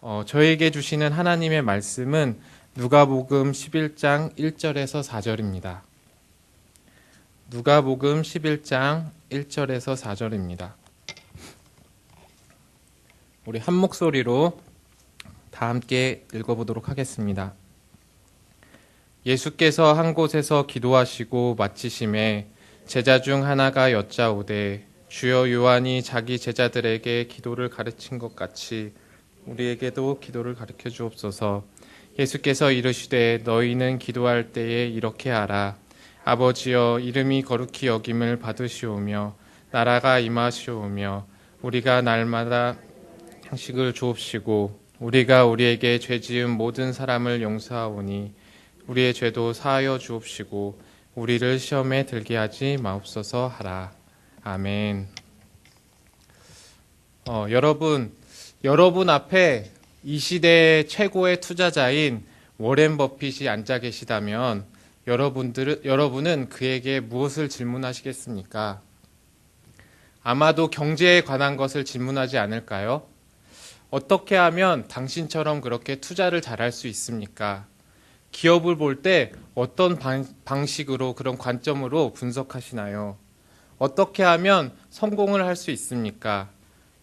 어, 저에게 주시는 하나님의 말씀은 누가복음 11장 1절에서 4절입니다. 누가복음 11장 1절에서 4절입니다. 우리 한 목소리로 다 함께 읽어보도록 하겠습니다. 예수께서 한 곳에서 기도하시고 마치심에 제자 중 하나가 여짜오되 주여 요한이 자기 제자들에게 기도를 가르친 것 같이 우리에게도 기도를 가르쳐 주옵소서. 예수께서 이르시되 너희는 기도할 때에 이렇게 하라. 아버지여 이름이 거룩히 여김을 받으시오며 나라가 임하시오며 우리가 날마다 양식을 주옵시고 우리가 우리에게 죄 지은 모든 사람을 용서하오니 우리의 죄도 사하여 주옵시고 우리를 시험에 들게 하지 마옵소서 하라. 아멘. 어, 여러분, 여러분 앞에 이 시대의 최고의 투자자인 워렌 버핏이 앉아 계시다면 여러분들 여러분은 그에게 무엇을 질문하시겠습니까? 아마도 경제에 관한 것을 질문하지 않을까요? 어떻게 하면 당신처럼 그렇게 투자를 잘할 수 있습니까? 기업을 볼 때 어떤 방, 방식으로 그런 관점으로 분석하시나요? 어떻게 하면 성공을 할 수 있습니까?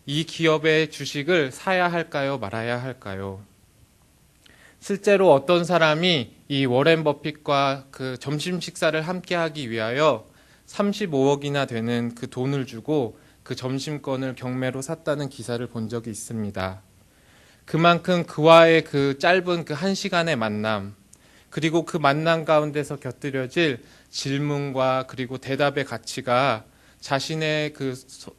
이 기업의 주식을 사야 할까요? 말아야 할까요? 실제로 어떤 사람이 이 워렌 버핏과 그 점심 식사를 함께 하기 위하여 35억이나 되는 그 돈을 주고 그 점심권을 경매로 샀다는 기사를 본 적이 있습니다. 그만큼 그와의 그 짧은 그 한 시간의 만남, 그리고 그 만남 가운데서 곁들여질 질문과 그리고 대답의 가치가 자신의 그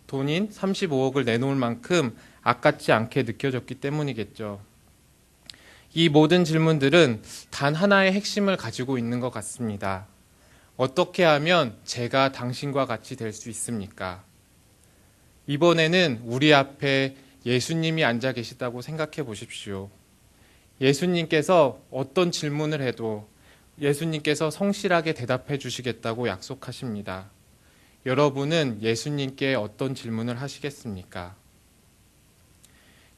돈인 35억을 내놓을 만큼 아깝지 않게 느껴졌기 때문이겠죠. 이 모든 질문들은 단 하나의 핵심을 가지고 있는 것 같습니다. 어떻게 하면 제가 당신과 같이 될 수 있습니까? 이번에는 우리 앞에 예수님이 앉아 계시다고 생각해 보십시오. 예수님께서 어떤 질문을 해도 예수님께서 성실하게 대답해 주시겠다고 약속하십니다. 여러분은 예수님께 어떤 질문을 하시겠습니까?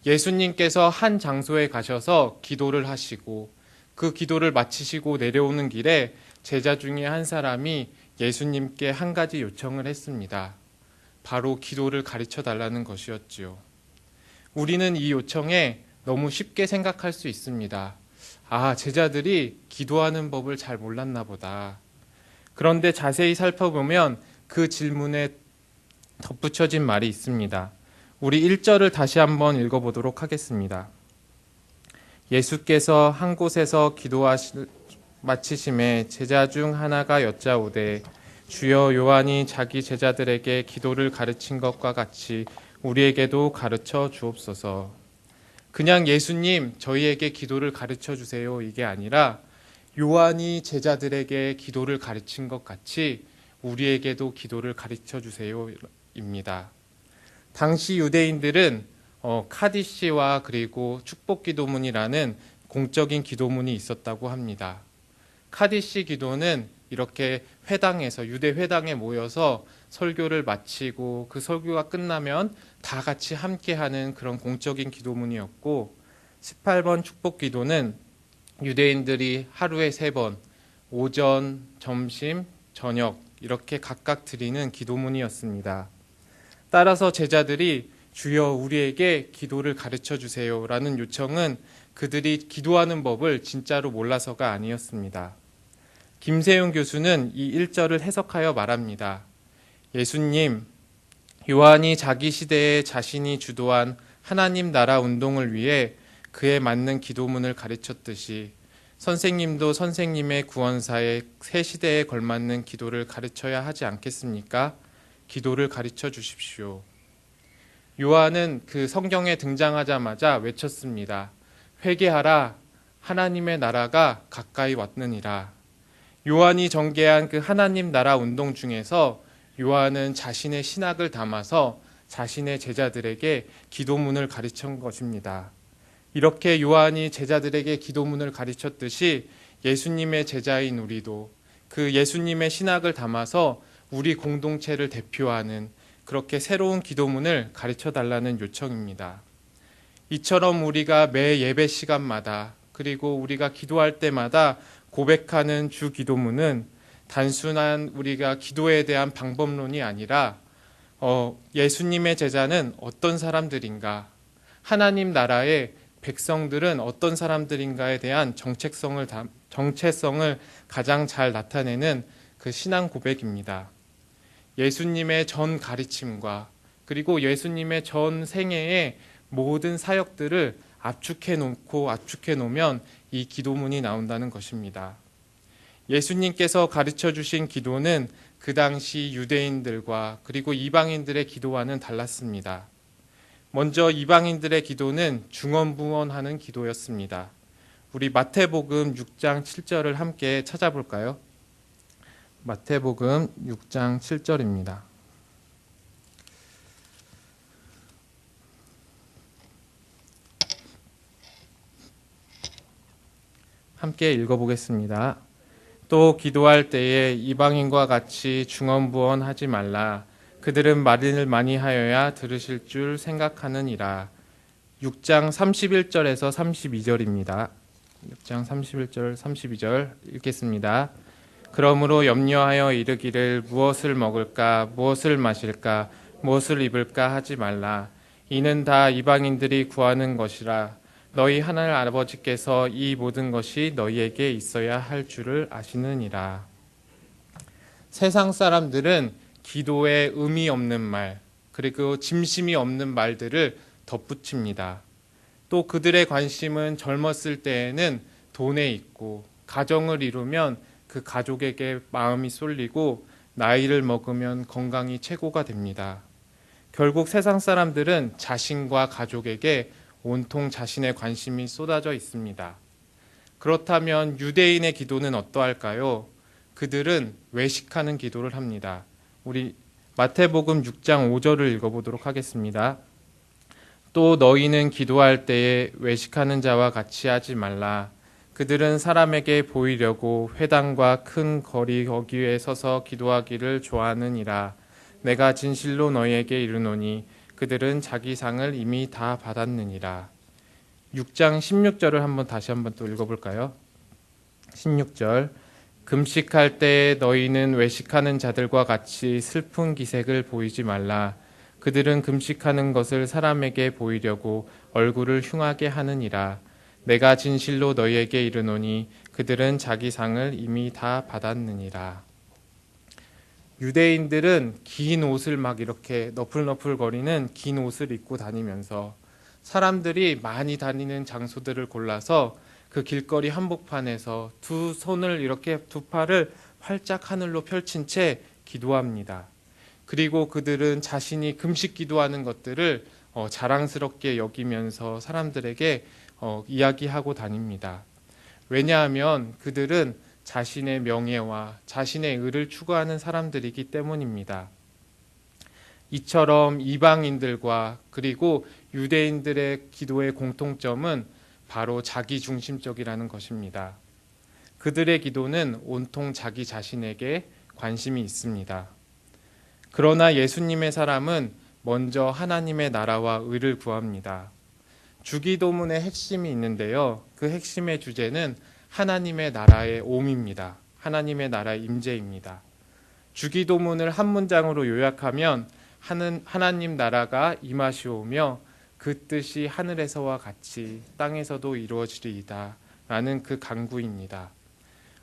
예수님께서 한 장소에 가셔서 기도를 하시고 그 기도를 마치시고 내려오는 길에 제자 중에 한 사람이 예수님께 한 가지 요청을 했습니다. 바로 기도를 가르쳐 달라는 것이었지요. 우리는 이 요청에 너무 쉽게 생각할 수 있습니다. 아, 제자들이 기도하는 법을 잘 몰랐나 보다. 그런데 자세히 살펴보면 그 질문에 덧붙여진 말이 있습니다. 우리 1절을 다시 한번 읽어보도록 하겠습니다. 예수께서 한 곳에서 기도하시 마치심에 제자 중 하나가 여짜오되 주여 요한이 자기 제자들에게 기도를 가르친 것과 같이 우리에게도 가르쳐 주옵소서. 그냥 예수님 저희에게 기도를 가르쳐 주세요 이게 아니라 요한이 제자들에게 기도를 가르친 것 같이 우리에게도 기도를 가르쳐 주세요입니다. 당시 유대인들은 어, 카디시와 그리고 축복 기도문이라는 공적인 기도문이 있었다고 합니다. 카디시 기도는 이렇게 회당에서 유대 회당에 모여서 설교를 마치고 그 설교가 끝나면 다 같이 함께 하는 그런 공적인 기도문이었고 18번 축복 기도는 유대인들이 하루에 세 번 오전, 점심, 저녁 이렇게 각각 드리는 기도문이었습니다. 따라서 제자들이 주여 우리에게 기도를 가르쳐 주세요 라는 요청은 그들이 기도하는 법을 진짜로 몰라서가 아니었습니다. 김세용 교수는 이 1절을 해석하여 말합니다. 예수님, 요한이 자기 시대에 자신이 주도한 하나님 나라 운동을 위해 그에 맞는 기도문을 가르쳤듯이 선생님도 선생님의 구원사에 새 시대에 걸맞는 기도를 가르쳐야 하지 않겠습니까? 기도를 가르쳐 주십시오. 요한은 그 성경에 등장하자마자 외쳤습니다. 회개하라. 하나님의 나라가 가까이 왔느니라. 요한이 전개한 그 하나님 나라 운동 중에서 요한은 자신의 신학을 담아서 자신의 제자들에게 기도문을 가르친 것입니다. 이렇게 요한이 제자들에게 기도문을 가르쳤듯이 예수님의 제자인 우리도 그 예수님의 신학을 담아서 우리 공동체를 대표하는 그렇게 새로운 기도문을 가르쳐 달라는 요청입니다. 이처럼 우리가 매 예배 시간마다 그리고 우리가 기도할 때마다 고백하는 주 기도문은 단순한 우리가 기도에 대한 방법론이 아니라 어, 예수님의 제자는 어떤 사람들인가, 하나님 나라의 백성들은 어떤 사람들인가에 대한 정체성을 담- 정체성을 가장 잘 나타내는 그 신앙 고백입니다. 예수님의 전 가르침과 그리고 예수님의 전 생애의 모든 사역들을 압축해 놓고 압축해 놓으면 이 기도문이 나온다는 것입니다. 예수님께서 가르쳐 주신 기도는 그 당시 유대인들과 그리고 이방인들의 기도와는 달랐습니다. 먼저 이방인들의 기도는 중언부언하는 기도였습니다. 우리 마태복음 6장 7절을 함께 찾아볼까요? 마태복음 6장 7절입니다. 함께 읽어보겠습니다. 또 기도할 때에 이방인과 같이 중언부언하지 말라. 그들은 말을 많이 하여야 들으실 줄 생각하느니라. 6장 31절에서 32절입니다. 6장 31절 32절 읽겠습니다. 그러므로 염려하여 이르기를 무엇을 먹을까 무엇을 마실까 무엇을 입을까 하지 말라. 이는 다 이방인들이 구하는 것이라. 너희 하나님 아버지께서 이 모든 것이 너희에게 있어야 할 줄을 아시느니라. 세상 사람들은 기도에 의미 없는 말, 그리고 짐심이 없는 말들을 덧붙입니다. 또 그들의 관심은 젊었을 때에는 돈에 있고, 가정을 이루면 그 가족에게 마음이 쏠리고, 나이를 먹으면 건강이 최고가 됩니다. 결국 세상 사람들은 자신과 가족에게 온통 자신의 관심이 쏟아져 있습니다. 그렇다면 유대인의 기도는 어떠할까요? 그들은 외식하는 기도를 합니다. 우리 마태복음 6장 5절을 읽어보도록 하겠습니다. 또 너희는 기도할 때에 외식하는 자와 같이 하지 말라. 그들은 사람에게 보이려고 회당과 큰 거리 거기에 서서 기도하기를 좋아하느니라. 내가 진실로 너희에게 이르노니 그들은 자기 상을 이미 다 받았느니라. 6장 16절을 한번 다시 한번 또 읽어볼까요? 16절 금식할 때 너희는 외식하는 자들과 같이 슬픈 기색을 보이지 말라. 그들은 금식하는 것을 사람에게 보이려고 얼굴을 흉하게 하느니라. 내가 진실로 너희에게 이르노니 그들은 자기 상을 이미 다 받았느니라. 유대인들은 긴 옷을 막 이렇게 너풀너풀거리는 긴 옷을 입고 다니면서 사람들이 많이 다니는 장소들을 골라서 그 길거리 한복판에서 두 손을 이렇게 두 팔을 활짝 하늘로 펼친 채 기도합니다. 그리고 그들은 자신이 금식 기도하는 것들을 어, 자랑스럽게 여기면서 사람들에게 어, 이야기하고 다닙니다. 왜냐하면 그들은 자신의 명예와 자신의 의를 추구하는 사람들이기 때문입니다. 이처럼 이방인들과 그리고 유대인들의 기도의 공통점은 바로 자기 중심적이라는 것입니다. 그들의 기도는 온통 자기 자신에게 관심이 있습니다. 그러나 예수님의 사람은 먼저 하나님의 나라와 의를 구합니다. 주기도문의 핵심이 있는데요. 그 핵심의 주제는 하나님의 나라의 옴입니다. 하나님의 나라의 임재입니다. 주기도문을 한 문장으로 요약하면 하는 하나님 나라가 임하시오며 그 뜻이 하늘에서와 같이 땅에서도 이루어지리이다. 라는 그 강구입니다.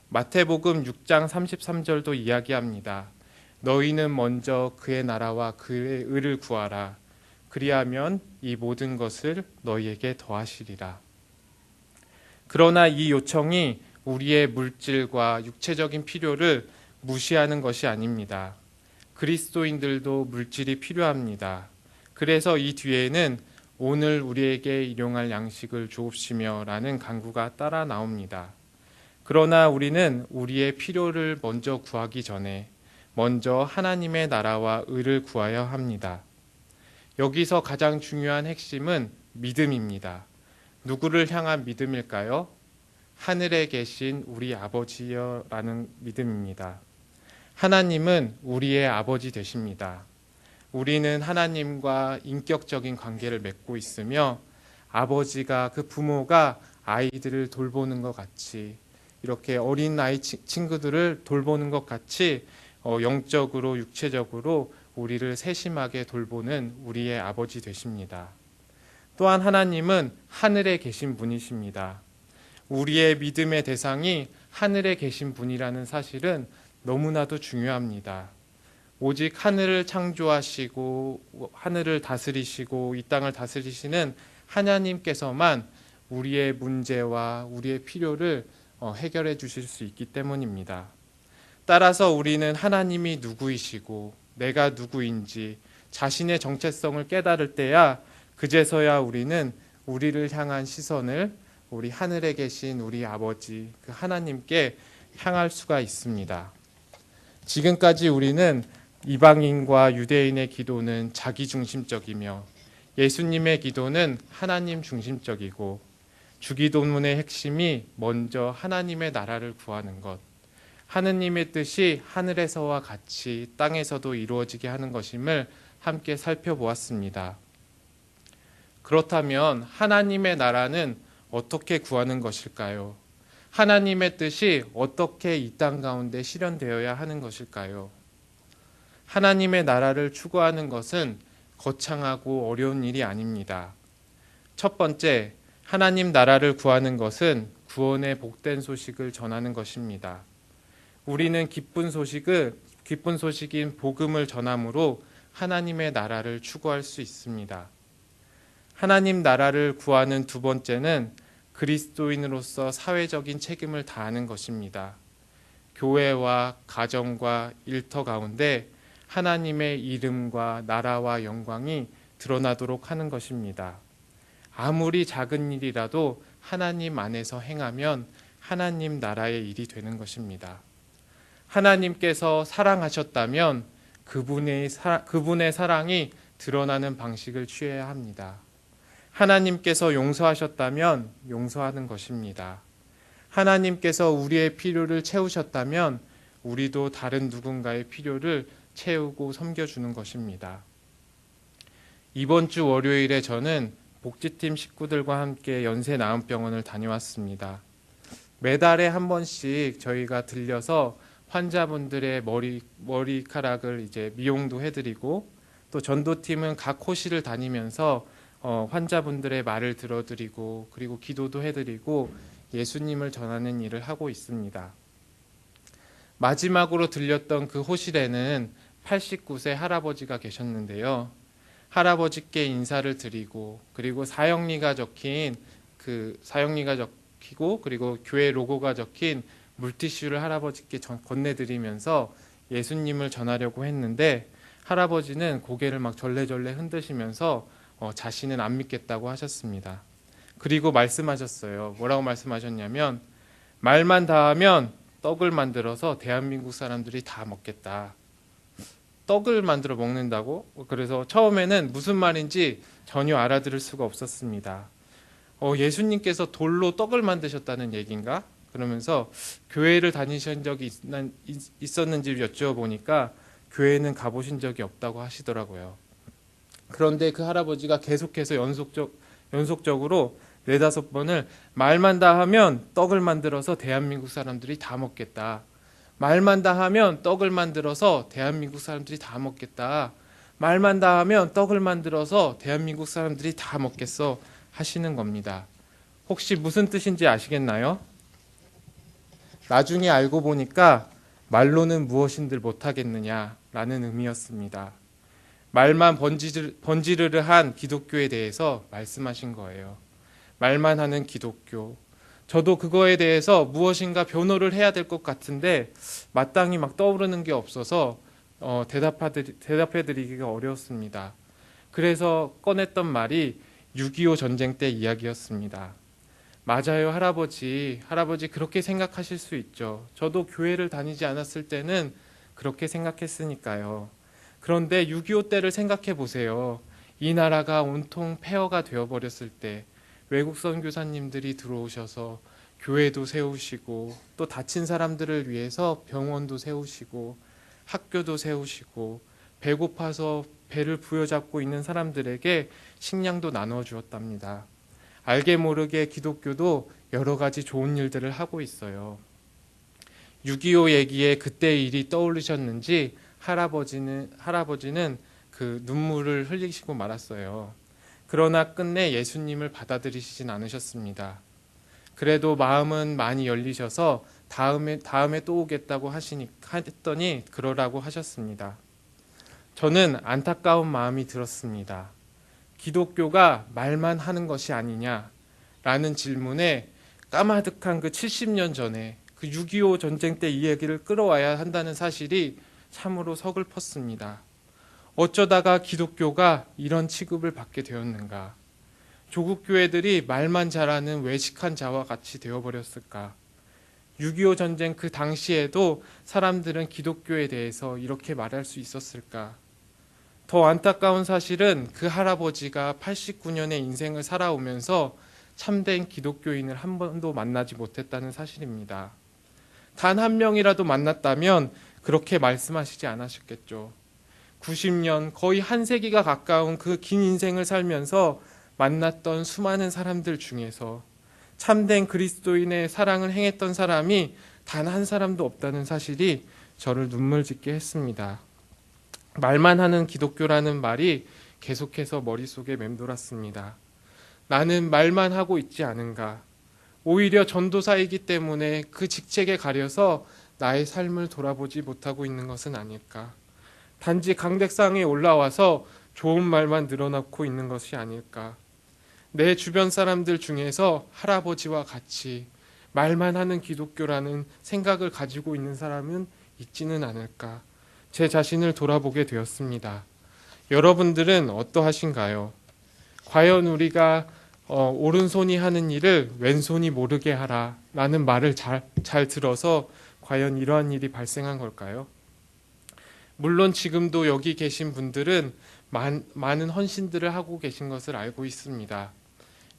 마태복음 6장 33절도 이야기합니다. 너희는 먼저 그의 나라와 그의 의를 구하라. 그리하면 이 모든 것을 너희에게 더하시리라. 그러나 이 요청이 우리의 물질과 육체적인 필요를 무시하는 것이 아닙니다. 그리스도인들도 물질이 필요합니다. 그래서 이 뒤에는 오늘 우리에게 일용할 양식을 주옵시며라는 간구가 따라 나옵니다. 그러나 우리는 우리의 필요를 먼저 구하기 전에 먼저 하나님의 나라와 의를 구하여 합니다. 여기서 가장 중요한 핵심은 믿음입니다. 누구를 향한 믿음일까요? 하늘에 계신 우리 아버지여라는 믿음입니다. 하나님은 우리의 아버지 되십니다. 우리는 하나님과 인격적인 관계를 맺고 있으며 아버지가 그 부모가 아이들을 돌보는 것 같이 이렇게 어린 아이 치- 친구들을 돌보는 것 같이 어, 영적으로 육체적으로 우리를 세심하게 돌보는 우리의 아버지 되십니다. 또한 하나님은 하늘에 계신 분이십니다. 우리의 믿음의 대상이 하늘에 계신 분이라는 사실은 너무나도 중요합니다. 오직 하늘을 창조하시고 하늘을 다스리시고 이 땅을 다스리시는 하나님께서만 우리의 문제와 우리의 필요를 어, 해결해 주실 수 있기 때문입니다. 따라서 우리는 하나님이 누구이시고 내가 누구인지 자신의 정체성을 깨달을 때야 그제서야 우리는 우리를 향한 시선을 우리 하늘에 계신 우리 아버지 그 하나님께 향할 수가 있습니다. 지금까지 우리는 이방인과 유대인의 기도는 자기 중심적이며 예수님의 기도는 하나님 중심적이고 주기도문의 핵심이 먼저 하나님의 나라를 구하는 것, 하느님의 뜻이 하늘에서와 같이 땅에서도 이루어지게 하는 것임을 함께 살펴보았습니다. 그렇다면 하나님의 나라는 어떻게 구하는 것일까요? 하나님의 뜻이 어떻게 이 땅 가운데 실현되어야 하는 것일까요? 하나님의 나라를 추구하는 것은 거창하고 어려운 일이 아닙니다. 첫 번째, 하나님 나라를 구하는 것은 구원의 복된 소식을 전하는 것입니다. 우리는 기쁜 소식을 기쁜 소식인 복음을 전함으로 하나님의 나라를 추구할 수 있습니다. 하나님 나라를 구하는 두 번째는 그리스도인으로서 사회적인 책임을 다하는 것입니다. 교회와 가정과 일터 가운데 하나님의 이름과 나라와 영광이 드러나도록 하는 것입니다. 아무리 작은 일이라도 하나님 안에서 행하면 하나님 나라의 일이 되는 것입니다. 하나님께서 사랑하셨다면 그분의, 사, 그분의 사랑이 드러나는 방식을 취해야 합니다. 하나님께서 용서하셨다면 용서하는 것입니다. 하나님께서 우리의 필요를 채우셨다면 우리도 다른 누군가의 필요를 채우고 섬겨주는 것입니다. 이번 주 월요일에 저는 복지팀 식구들과 함께 연세 나음병원을 다녀왔습니다. 매달에 한 번씩 저희가 들려서 환자분들의 머리 머리카락을 이제 미용도 해드리고 또 전도팀은 각 호실을 다니면서 어, 환자분들의 말을 들어드리고 그리고 기도도 해드리고 예수님을 전하는 일을 하고 있습니다. 마지막으로 들렸던 그 호실에는 89세 할아버지가 계셨는데요. 할아버지께 인사를 드리고 그리고 사형리가 적힌 그 사형리가 적히고 그리고 교회 로고가 적힌 물티슈를 할아버지께 전, 건네드리면서 예수님을 전하려고 했는데 할아버지는 고개를 막 절레절레 흔드시면서 어, 자신은 안 믿겠다고 하셨습니다. 그리고 말씀하셨어요. 뭐라고 말씀하셨냐면 말만 다 하면 떡을 만들어서 대한민국 사람들이 다 먹겠다. 떡을 만들어 먹는다고? 그래서 처음에는 무슨 말인지 전혀 알아들을 수가 없었습니다. 어, 예수님께서 돌로 떡을 만드셨다는 얘기인가? 그러면서 교회를 다니신 적이 있, 었는지 여쭤보니까 교회는 가보신 적이 없다고 하시더라고요. 그런데 그 할아버지가 계속해서 연속적, 연속적으로 네다섯 번을 말만 다 하면 떡을 만들어서 대한민국 사람들이 다 먹겠다. 말만 다 하면 떡을 만들어서 대한민국 사람들이 다 먹겠다. 말만 다 하면 떡을 만들어서 대한민국 사람들이 다 먹겠어 하시는 겁니다. 혹시 무슨 뜻인지 아시겠나요? 나중에 알고 보니까 말로는 무엇인들 못하겠느냐라는 의미였습니다. 말만 번지르, 번지르르한 기독교에 대해서 말씀하신 거예요. 말만 하는 기독교. 저도 그거에 대해서 무엇인가 변호를 해야 될 것 같은데 마땅히 막 떠오르는 게 없어서 어, 대답해 드리기가 어려웠습니다. 그래서 꺼냈던 말이 6.25 전쟁 때 이야기였습니다. 맞아요, 할아버지. 할아버지 그렇게 생각하실 수 있죠. 저도 교회를 다니지 않았을 때는 그렇게 생각했으니까요. 그런데 6.25 때를 생각해 보세요. 이 나라가 온통 폐허가 되어버렸을 때 외국 선교사님들이 들어오셔서 교회도 세우시고 또 다친 사람들을 위해서 병원도 세우시고 학교도 세우시고 배고파서 배를 부여잡고 있는 사람들에게 식량도 나눠 주었답니다. 알게 모르게 기독교도 여러 가지 좋은 일들을 하고 있어요. 6.25 얘기에 그때 일이 떠올리셨는지 할아버지는, 할아버지는 그 눈물을 흘리시고 말았어요. 그러나 끝내 예수님을 받아들이시진 않으셨습니다. 그래도 마음은 많이 열리셔서 다음에 다음에 또 오겠다고 하시니 했더니 그러라고 하셨습니다. 저는 안타까운 마음이 들었습니다. 기독교가 말만 하는 것이 아니냐라는 질문에 까마득한 그 70년 전에 그 6.25 전쟁 때 이 얘기를 끌어와야 한다는 사실이 참으로 서글펐습니다. 어쩌다가 기독교가 이런 취급을 받게 되었는가? 조국 교회들이 말만 잘하는 외식한 자와 같이 되어버렸을까? 6.25 전쟁 그 당시에도 사람들은 기독교에 대해서 이렇게 말할 수 있었을까? 더 안타까운 사실은 그 할아버지가 89년의 인생을 살아오면서 참된 기독교인을 한 번도 만나지 못했다는 사실입니다. 단 한 명이라도 만났다면 그렇게 말씀하시지 않으셨겠죠. 90년, 거의 한 세기가 가까운 그 긴 인생을 살면서 만났던 수많은 사람들 중에서 참된 그리스도인의 사랑을 행했던 사람이 단 한 사람도 없다는 사실이 저를 눈물 짓게 했습니다. 말만 하는 기독교라는 말이 계속해서 머릿속에 맴돌았습니다. 나는 말만 하고 있지 않은가. 오히려 전도사이기 때문에 그 직책에 가려서 나의 삶을 돌아보지 못하고 있는 것은 아닐까. 단지 강대상에 올라와서 좋은 말만 늘어놓고 있는 것이 아닐까. 내 주변 사람들 중에서 할아버지와 같이 말만 하는 기독교라는 생각을 가지고 있는 사람은 있지는 않을까. 제 자신을 돌아보게 되었습니다. 여러분들은 어떠하신가요? 과연 우리가 어, 오른손이 하는 일을 왼손이 모르게 하라 라는 말을 잘, 잘 들어서 과연 이러한 일이 발생한 걸까요? 물론 지금도 여기 계신 분들은 많, 많은 헌신들을 하고 계신 것을 알고 있습니다.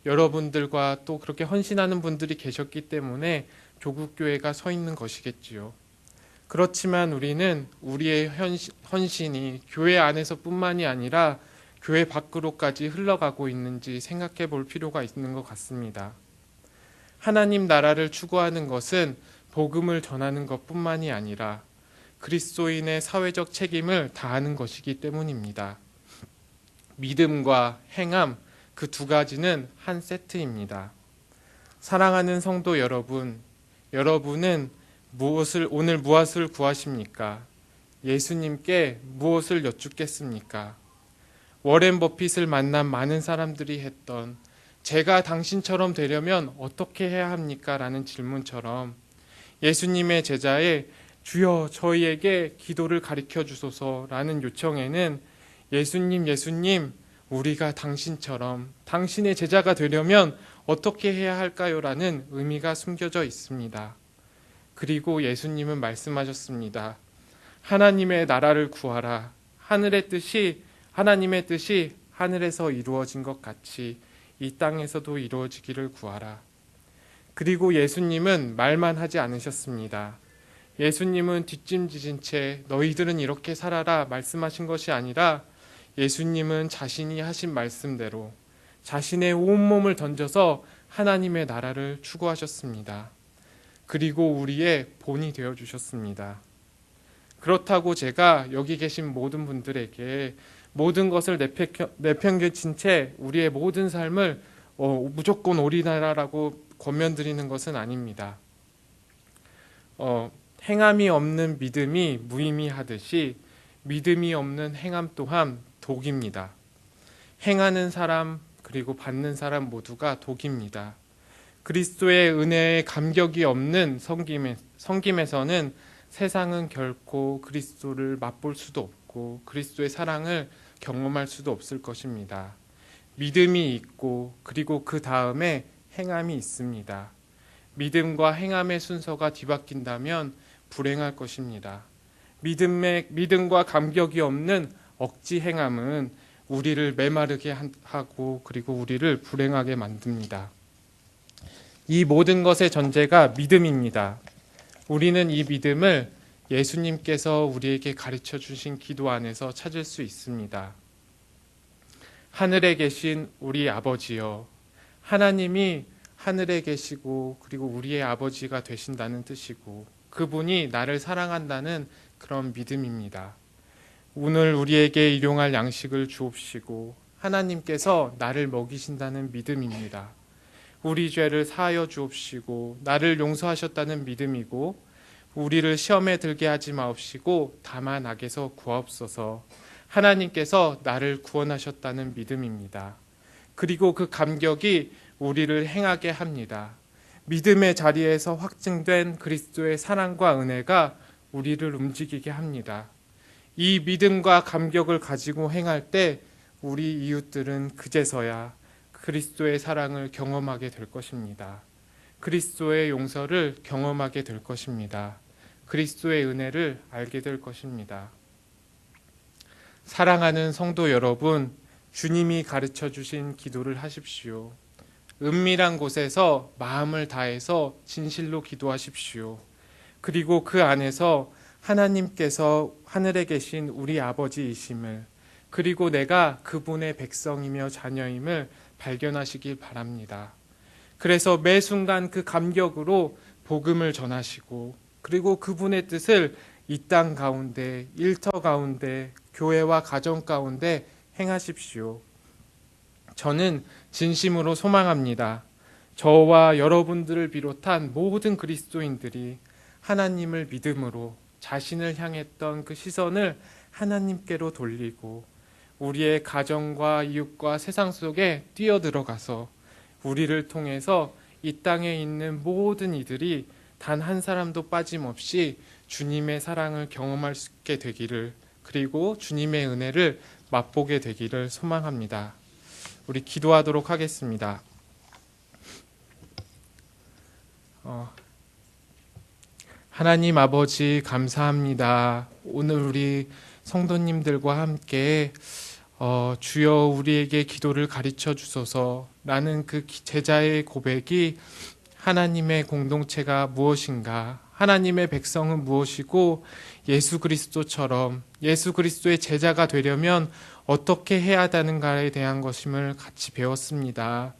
여러분들과 또 그렇게 헌신하는 분들이 계셨기 때문에 조국교회가 서 있는 것이겠지요. 그렇지만 우리는 우리의 헌신이 교회 안에서뿐만이 아니라 교회 밖으로까지 흘러가고 있는지 생각해 볼 필요가 있는 것 같습니다. 하나님 나라를 추구하는 것은 복음을 전하는 것뿐만이 아니라 그리스도인의 사회적 책임을 다하는 것이기 때문입니다. 믿음과 행함 그 두 가지는 한 세트입니다. 사랑하는 성도 여러분, 여러분은 무엇을 오늘 무엇을 구하십니까? 예수님께 무엇을 여쭙겠습니까? 워렌 버핏을 만난 많은 사람들이 했던 제가 당신처럼 되려면 어떻게 해야 합니까? 라는 질문처럼 예수님의 제자의 주여 저희에게 기도를 가르쳐 주소서라는 요청에는 예수님 예수님 우리가 당신처럼 당신의 제자가 되려면 어떻게 해야 할까요라는 의미가 숨겨져 있습니다. 그리고 예수님은 말씀하셨습니다. 하나님의 나라를 구하라. 하늘의 뜻이 하나님의 뜻이 하늘에서 이루어진 것 같이 이 땅에서도 이루어지기를 구하라. 그리고 예수님은 말만 하지 않으셨습니다. 예수님은 뒷짐지진 채 너희들은 이렇게 살아라 말씀하신 것이 아니라 예수님은 자신이 하신 말씀대로 자신의 온몸을 던져서 하나님의 나라를 추구하셨습니다. 그리고 우리의 본이 되어 주셨습니다. 그렇다고 제가 여기 계신 모든 분들에게 모든 것을 내팽개친 채 우리의 모든 삶을 어, 무조건 우리나라라고 권면드리는 것은 아닙니다. 어, 행함이 없는 믿음이 무의미하듯이 믿음이 없는 행함 또한 독입니다. 행하는 사람 그리고 받는 사람 모두가 독입니다. 그리스도의 은혜에 감격이 없는 성김에, 성김에서는 세상은 결코 그리스도를 맛볼 수도 없고 그리스도의 사랑을 경험할 수도 없을 것입니다. 믿음이 있고 그리고 그 다음에 행함이 있습니다. 믿음과 행함의 순서가 뒤바뀐다면 불행할 것입니다. 믿음의 믿음과 감격이 없는 억지 행함은 우리를 메마르게 하고 그리고 우리를 불행하게 만듭니다. 이 모든 것의 전제가 믿음입니다. 우리는 이 믿음을 예수님께서 우리에게 가르쳐 주신 기도 안에서 찾을 수 있습니다. 하늘에 계신 우리 아버지여, 하나님이 하늘에 계시고 그리고 우리의 아버지가 되신다는 뜻이고 그분이 나를 사랑한다는 그런 믿음입니다. 오늘 우리에게 일용할 양식을 주옵시고 하나님께서 나를 먹이신다는 믿음입니다. 우리 죄를 사하여 주옵시고 나를 용서하셨다는 믿음이고 우리를 시험에 들게 하지 마옵시고 다만 악에서 구하옵소서 하나님께서 나를 구원하셨다는 믿음입니다. 그리고 그 감격이 우리를 행하게 합니다. 믿음의 자리에서 확증된 그리스도의 사랑과 은혜가 우리를 움직이게 합니다. 이 믿음과 감격을 가지고 행할 때 우리 이웃들은 그제서야 그리스도의 사랑을 경험하게 될 것입니다. 그리스도의 용서를 경험하게 될 것입니다. 그리스도의 은혜를 알게 될 것입니다. 사랑하는 성도 여러분, 주님이 가르쳐 주신 기도를 하십시오. 은밀한 곳에서 마음을 다해서 진실로 기도하십시오. 그리고 그 안에서 하나님께서 하늘에 계신 우리 아버지이심을 그리고 내가 그분의 백성이며 자녀임을 발견하시길 바랍니다. 그래서 매 순간 그 감격으로 복음을 전하시고 그리고 그분의 뜻을 이 땅 가운데 일터 가운데 교회와 가정 가운데 행하십시오. 저는 진심으로 소망합니다. 저와 여러분들을 비롯한 모든 그리스도인들이 하나님을 믿음으로 자신을 향했던 그 시선을 하나님께로 돌리고 우리의 가정과 이웃과 세상 속에 뛰어들어가서 우리를 통해서 이 땅에 있는 모든 이들이 단 한 사람도 빠짐없이 주님의 사랑을 경험할 수 있게 되기를 그리고 주님의 은혜를 맛보게 되기를 소망합니다. 우리 기도하도록 하겠습니다. 어, 하나님 아버지 감사합니다. 오늘 우리 성도님들과 함께 어, 주여 우리에게 기도를 가르쳐 주소서 라는 그 기- 제자의 고백이 하나님의 공동체가 무엇인가 하나님의 백성은 무엇이고 예수 그리스도처럼 예수 그리스도의 제자가 되려면 어떻게 해야 하는가에 대한 것임을 같이 배웠습니다.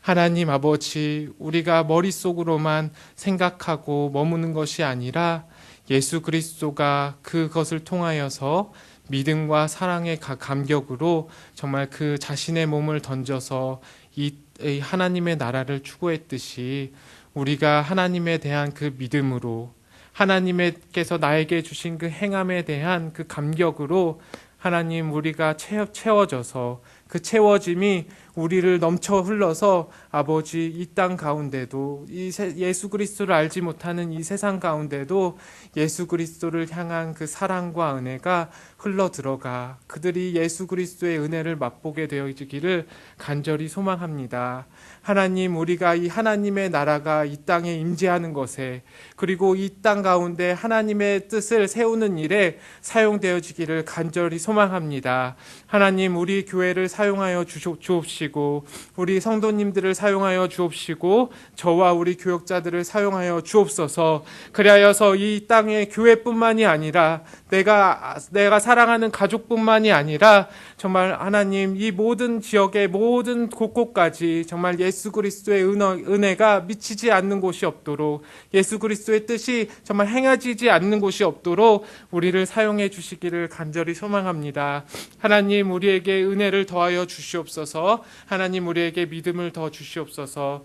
하나님 아버지, 우리가 머릿속으로만 생각하고 머무는 것이 아니라 예수 그리스도가 그것을 통하여서 믿음과 사랑의 가- 감격으로 정말 그 자신의 몸을 던져서 이, 이 하나님의 나라를 추구했듯이 우리가 하나님에 대한 그 믿음으로 하나님께서 나에게 주신 그 행함에 대한 그 감격으로 하나님 우리가 채워, 채워져서 그 채워짐이 우리를 넘쳐 흘러서 아버지 이 땅 가운데도 이 세- 예수 그리스도를 알지 못하는 이 세상 가운데도 예수 그리스도를 향한 그 사랑과 은혜가 흘러 들어가 그들이 예수 그리스도의 은혜를 맛보게 되어지기를 간절히 소망합니다. 하나님 우리가 이 하나님의 나라가 이 땅에 임재하는 것에 그리고 이 땅 가운데 하나님의 뜻을 세우는 일에 사용되어지기를 간절히 소망합니다. 하나님 우리 교회를 사용하여 주시- 주옵시고 우리 성도님들을 사용하여 주옵시고 저와 우리 교역자들을 사용하여 주옵소서. 그리하여서 이 땅의 교회뿐만이 아니라 내가 내가 사랑하는 가족뿐만이 아니라 정말 하나님 이 모든 지역의 모든 곳곳까지 정말 예수 그리스도의 은혜, 은혜가 미치지 않는 곳이 없도록 예수 그리스도의 뜻이 정말 행해지지 않는 곳이 없도록 우리를 사용해 주시기를 간절히 소망합니다. 하나님 우리에게 은혜를 더하여 주시옵소서. 하나님 우리에게 믿음을 더 주시옵소서.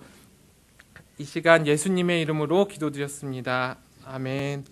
이 시간 예수님의 이름으로 기도드렸습니다. 아멘.